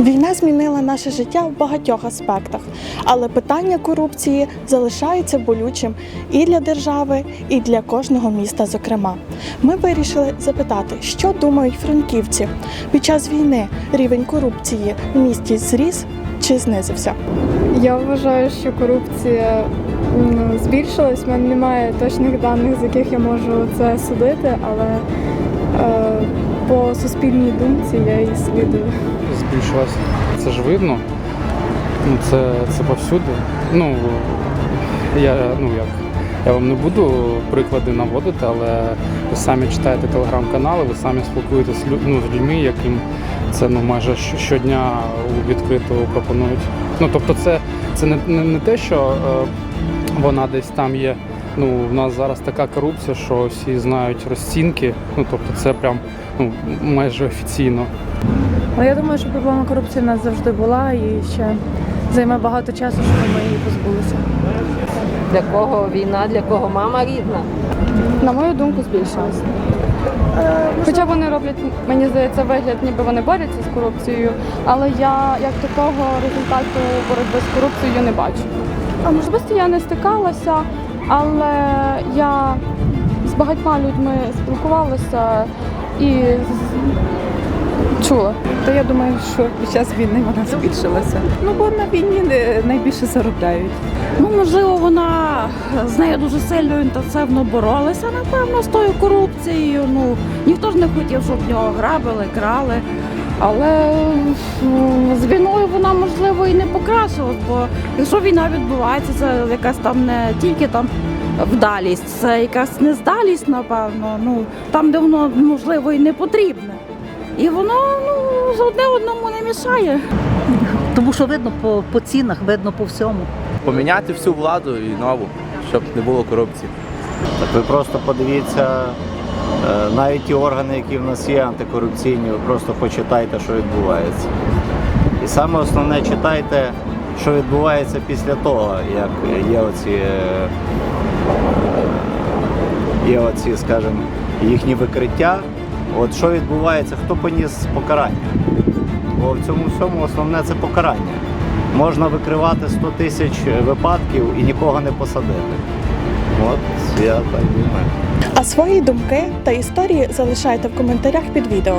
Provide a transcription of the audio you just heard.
Війна змінила наше життя в багатьох аспектах, але питання корупції залишається болючим і для держави, і для кожного міста. Зокрема, ми вирішили запитати, що думають франківці під час війни. Рівень корупції в місті зріс чи знизився? Я вважаю, що корупція збільшилась. У мене немає точних даних, з яких я можу це судити, але е, по суспільній думці я її слідую. збільшилася. Це ж видно. Ну, це, це повсюди. Ну, я, ну, як, я вам не буду приклади наводити, але ви самі читаєте телеграм-канали, ви самі спілкуєтесь з лю- ну, з людьми, яким це ну, майже щодня відкрито пропонують. Ну, тобто, це, це не, не, не те, що е, вона десь там є. Ну, в нас зараз така корупція, що всі знають розцінки. Ну, тобто, це прям ну, майже офіційно. Але я думаю, що проблема корупції в нас завжди була і ще займе багато часу, щоб ми її позбулися. Для кого війна, для кого мама рідна. На мою думку, збільшилась. Хоча вони роблять, мені здається, вигляд, ніби вони борються з корупцією, але я як такого результату боротьби з корупцією не бачу. А Особисто я не стикалася, але я з багатьма людьми спілкувалася і чула. То я думаю, що під час війни вона збільшилася. Ну бо на війні найбільше заробляють. Ну, можливо, вона з нею дуже сильно інтенсивно боролася, напевно, з тою корупцією. Ну, ніхто ж не хотів, щоб нього грабили, крали. Але ну, з війною вона можливо і не покращилась, бо якщо війна відбувається, це якась там не тільки там вдалість, це якась нездалість, напевно. Ну там, де воно можливо і не потрібне. І воно ну одне одному не мішає. Тому що видно по, по цінах, видно по всьому. поміняти всю владу і нову, щоб не було корупції. Так ви просто подивіться, е, навіть ті органи, які в нас є антикорупційні, ви просто почитайте, що відбувається. І саме основне читайте, що відбувається після того, як є оці, є оці, скажімо, їхні викриття. От що відбувається, хто поніс покарання? Бо в цьому всьому основне це покарання. Можна викривати 100 тисяч випадків і нікого не посадити. От я так думаю. А свої думки та історії залишайте в коментарях під відео.